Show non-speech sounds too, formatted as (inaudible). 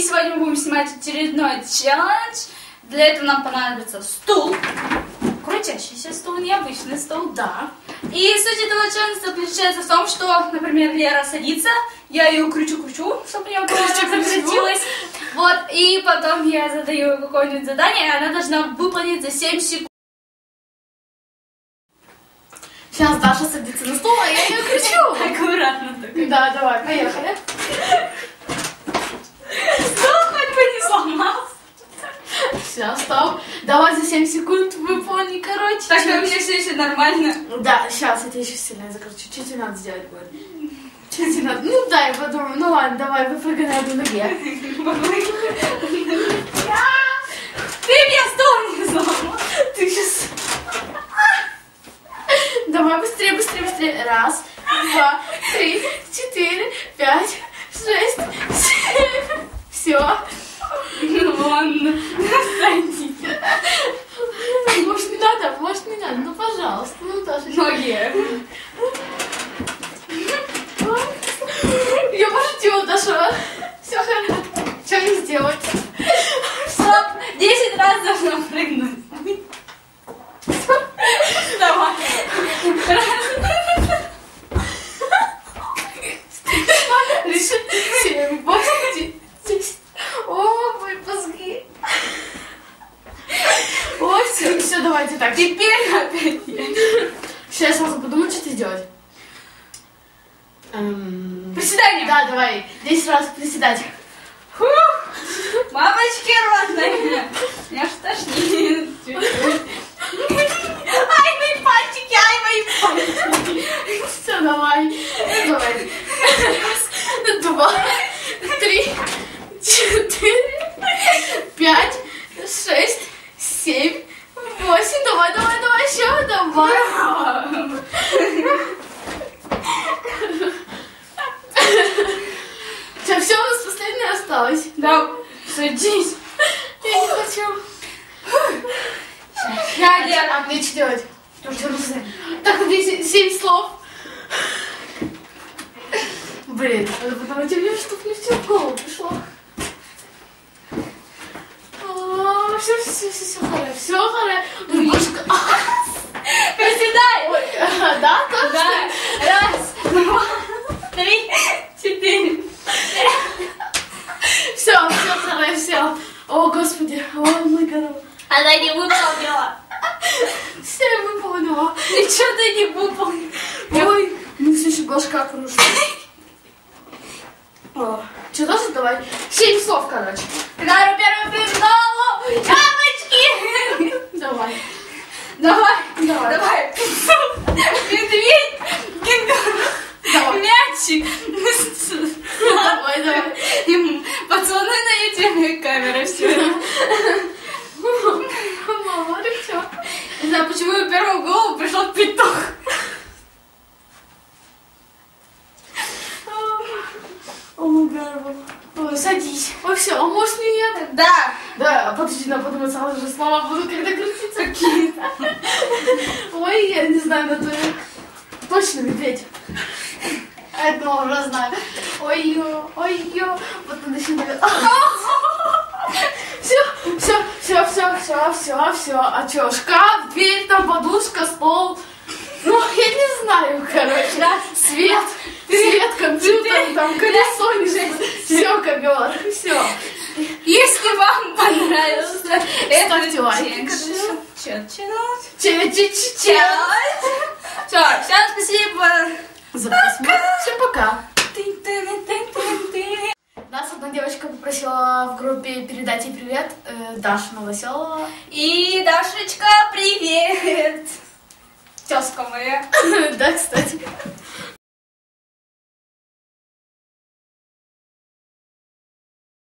Сегодня мы будем снимать очередной челлендж. Для этого нам понадобится стул. Крутящийся стул, необычный стул, да. И суть этого челленджа заключается в том, что, например, Лера садится, я ее кручу-кручу, чтобы у нее голова закрутилась. Вот, и потом я задаю какое-нибудь задание, и она должна выполнить за 7 секунд. Сейчас Даша садится на стул, а я ее кричу. (laughs) Аккуратно так. Да, давай, поехали. Стул хоть бы не сломался. Все, стоп. Давай за 7 секунд выполни, короче. Так, у меня все еще нормально. Да, сейчас я тебя еще сильнее закручу. Что тебе надо сделать будет? Что тебе надо? Ну да, я подумаю. Ну ладно, давай, выпрыгай на одной ноге. Ты меня стул не сломал. Ты сейчас... Давай быстрее, быстрее, быстрее. Раз, два, три, четыре, пять, шесть, семь. Все. Ладно, садись. Может, не надо? Может, не надо? Ну, пожалуйста. Ну, Даша. Ноги. Я пошутила, Даша. Все хорошо. Что мне сделать? Стоп! 10 раз должна прыгнуть. Давай. Реши. Семь, восемь, десять. О, мои мозги. О, все, так. Теперь опять я. Сейчас сразу подумать, что сделать. Эм, Приседание. Да, давай. Десять раз приседать. Фух. Мамочки родные. 8, давай, давай, давай, еще, давай. Все, все, у нас последнее осталось. Да, садись. Я не хочу. Я Лен, а мне что делать? Так, где 7 слов? Блин, давайте мне, чтобы не в голову пришло. все, все, все, все, все, все, все, Немножко... Приседай. Ой, да? Да. Раз, два, три, четыре. Все, все хорошо, все. О, господи, о, мой голова. Она не выполнила. Все, я выполнила. Ничего ты не выполнил. Ой, ну все еще башка кружит. Что, тоже давай? Семь слов, короче. Когда первый придумал, яблочки. Давай. Давай, Давай. давай. Медведь, Давай. мячик. Давай, давай. И Пацаны на ютубе камера все. Мама, ты что? Не знаю, почему в первую голову пришел петух. О, мой гарбал. Ой, садись. Ой, все, а может нет? Да. Да, подожди, надо подумать, сразу же слова буду когда крутиться. Какие? Ой, я не знаю, надо... Точно медведь. Это уже знаю. Ой-ё, ой-ё. Вот надо еще... Все, все, все, все, все, все, все. А что, шкаф, дверь, там подушка, стол. Ну, я не знаю, короче. Свет, свет, Че-че-че-че. все, всем спасибо. За. Всем пока. Нас одна девочка попросила в группе передать ей привет. Э, Даша Новоселова. И Дашечка, привет. Тезка моя. Да, кстати.